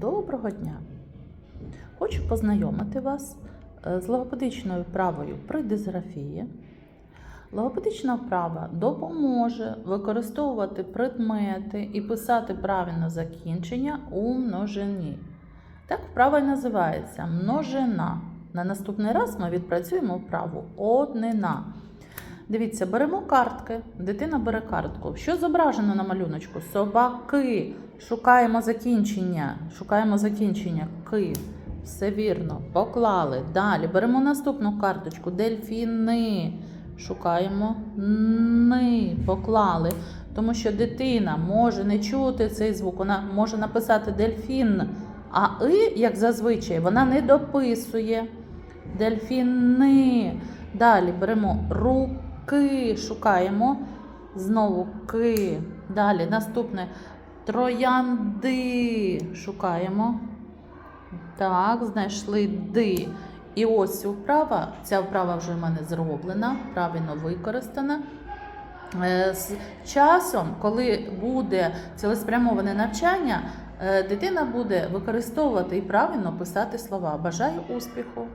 Доброго дня! Хочу познайомити вас е, з логопедичною вправою при дисграфії. Логопедична вправа допоможе використовувати предмети і писати правильно закінчення у множині. Так вправа і називається множина. На наступний раз ми відпрацюємо вправу однина. Дивіться, беремо картки. Дитина бере картку. Що зображено на малюночку? Собаки. Шукаємо закінчення. Шукаємо закінчення. Ки. Все вірно. Поклали. Далі беремо наступну карточку. Дельфіни. Шукаємо ни. Поклали. Тому що дитина може не чути цей звук. Вона може написати дельфін. А и, як зазвичай, вона не дописує. Дельфіни. Далі беремо руки, шукаємо. Знову ки. Далі наступне троянди. Шукаємо. Так, знайшли ди. І ось вправа. Ця вправа вже в мене зроблена, правильно використана. Е, З часом, коли буде цілеспрямоване навчання, е, дитина буде використовувати і правильно писати слова. Бажаю успіху!